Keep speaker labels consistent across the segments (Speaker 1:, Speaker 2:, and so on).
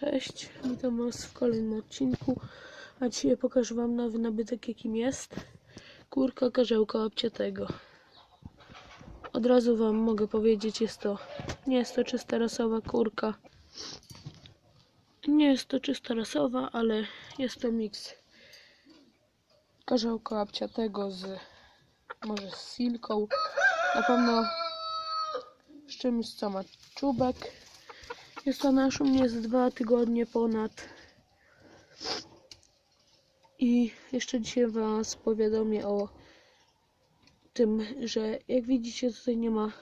Speaker 1: Cześć, witam Was w kolejnym odcinku. A dzisiaj pokażę Wam nowy nabytek, jakim jest kurka karzełka obciętego. Od razu Wam mogę powiedzieć, jest to nie jest to czysta rasowa kurka. Nie jest to czysta rasowa, ale jest to miks karzełka obciętego z może z silką. Na pewno z czymś, co ma czubek. Jest to nasz u mnie z dwa tygodnie ponad. I jeszcze dzisiaj Was powiadomię o tym, że jak widzicie tutaj nie ma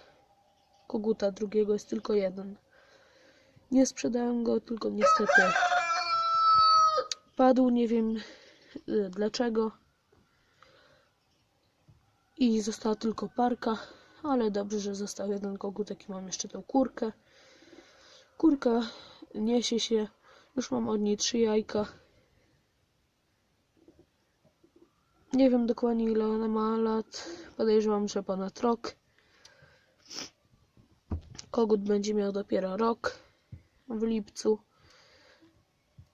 Speaker 1: koguta drugiego, jest tylko jeden. Nie sprzedałem go, tylko niestety padł, nie wiem y, dlaczego. I została tylko parka, ale dobrze, że został jeden kogutek i mam jeszcze tą kurkę. Kurka niesie się. Już mam od niej trzy jajka. Nie wiem dokładnie ile ona ma lat. Podejrzewam, że ponad rok. Kogut będzie miał dopiero rok w lipcu.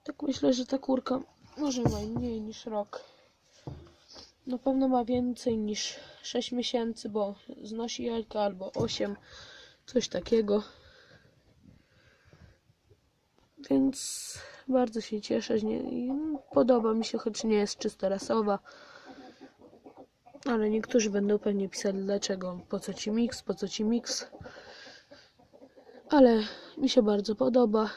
Speaker 1: Tak myślę, że ta kurka może ma mniej niż rok. Na pewno ma więcej niż 6 miesięcy, bo znosi jajka albo 8, coś takiego. Więc bardzo się cieszę, nie, podoba mi się, choć nie jest czysto rasowa. Ale niektórzy będą pewnie pisali dlaczego, po co ci miks, po co ci miks. Ale mi się bardzo podoba.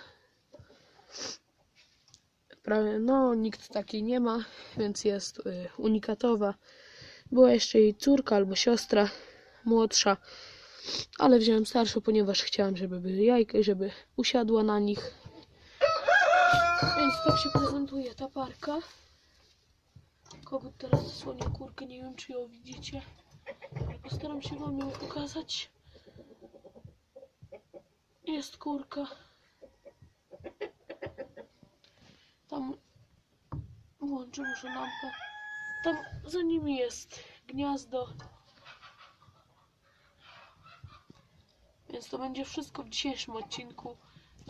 Speaker 1: Prawie, no, nikt takiej nie ma, więc jest y, unikatowa. Była jeszcze jej córka albo siostra młodsza, ale wziąłem starszą, ponieważ chciałem, żeby były jajka żeby usiadła na nich. Więc tak się prezentuje ta parka. Kogut teraz zasłania kurkę, nie wiem czy ją widzicie. Postaram się wam ją pokazać. Jest kurka. Tam włączę może lampę. Tam za nimi jest gniazdo. Więc to będzie wszystko w dzisiejszym odcinku.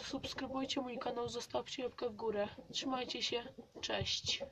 Speaker 1: Subskrybujcie mój kanał, zostawcie łapkę w górę. Trzymajcie się, cześć.